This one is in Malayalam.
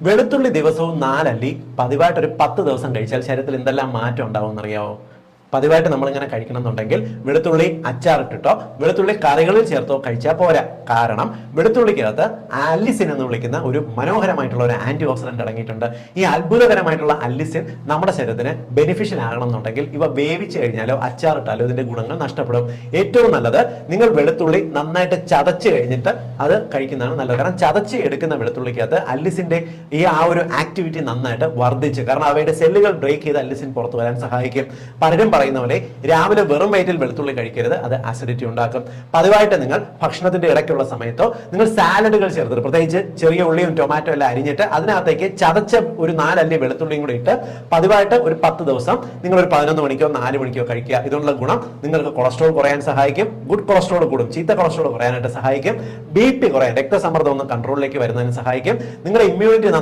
വെളുത്തുള്ളി ദിവസവും നാലല്ലി പതിവായിട്ട് ഒരു പത്ത് ദിവസം കഴിച്ചാൽ ശരീരത്തിൽ എന്തെല്ലാം മാറ്റം ഉണ്ടാവും അറിയാവോ പതിവായിട്ട് നമ്മളിങ്ങനെ കഴിക്കണം എന്നുണ്ടെങ്കിൽ വെളുത്തുള്ളി അച്ചാറിട്ടിട്ടോ വെളുത്തുള്ളി കറികളിൽ ചേർത്തോ കഴിച്ചാൽ പോരാ. കാരണം വെളുത്തുള്ളിക്കകത്ത് അല്ലിസിൻ എന്ന് വിളിക്കുന്ന ഒരു മനോഹരമായിട്ടുള്ള ഒരു ആന്റി ഓക്സിഡന്റ് അടങ്ങിയിട്ടുണ്ട്. ഈ അത്ഭുതകരമായിട്ടുള്ള അല്ലിസിൻ നമ്മുടെ ശരീരത്തിന് ബെനിഫിഷ്യൽ ആകണം എന്നുണ്ടെങ്കിൽ ഇവ വേവിച്ച് കഴിഞ്ഞാലോ അച്ചാറിട്ടാലോ ഇതിന്റെ ഗുണങ്ങൾ നഷ്ടപ്പെടും. ഏറ്റവും നല്ലത് നിങ്ങൾ വെളുത്തുള്ളി നന്നായിട്ട് ചതച്ച് കഴിഞ്ഞിട്ട് അത് കഴിക്കുന്നതാണ് നല്ലത്. കാരണം ചതച്ച് എടുക്കുന്ന വെളുത്തുള്ളിക്കകത്ത് അല്ലിസിന്റെ ഈ ആ ഒരു ആക്ടിവിറ്റി നന്നായിട്ട് വർദ്ധിച്ച് കാരണം അവയുടെ സെല്ലുകൾ ബ്രേക്ക് ചെയ്ത് അല്ലിസിൻ പുറത്തു വരാൻ സഹായിക്കും. പലരും പറയുന്ന പോലെ രാവിലെ വെറും വയറ്റിൽ വെളുത്തുള്ളി കഴിക്കരുത് അത് അസിഡിറ്റി ഉണ്ടാക്കും. പതിവായിട്ട് നിങ്ങൾ ഭക്ഷണത്തിന്റെ ഇടയ്ക്കുള്ള സമയത്തോ നിങ്ങൾ സാലഡുകൾ ചേർത്തിട്ട് പ്രത്യേകിച്ച് ചെറിയ ഉള്ളിയും ടൊമാറ്റോ എല്ലാം അരിഞ്ഞിട്ട് അതിനകത്തേക്ക് ചതച്ച ഒരു നാലല്ലി വെളുത്തുള്ളിയും കൂടി ഇട്ട് പതിവായിട്ട് ഒരു പത്ത് ദിവസം നിങ്ങൾ ഒരു പതിനൊന്ന് മണിക്കോ നാല് മണിക്കോ കഴിക്കുക. ഇതുള്ള ഗുണം നിങ്ങൾക്ക് കൊളസ്ട്രോൾ കുറയാൻ സഹായിക്കും. ഗുഡ് കൊളസ്ട്രോൾ കൂടും. ചീത്ത കൊളസ്ട്രോൾ കുറയാനായിട്ട് സഹായിക്കും. ബി പി കുറയാൻ രക്തസമ്മർദ്ദം ഒന്ന് കൺട്രോളിലേക്ക് വരുന്നതിന് സഹായിക്കും. നിങ്ങളുടെ ഇമ്മ്യൂണിറ്റി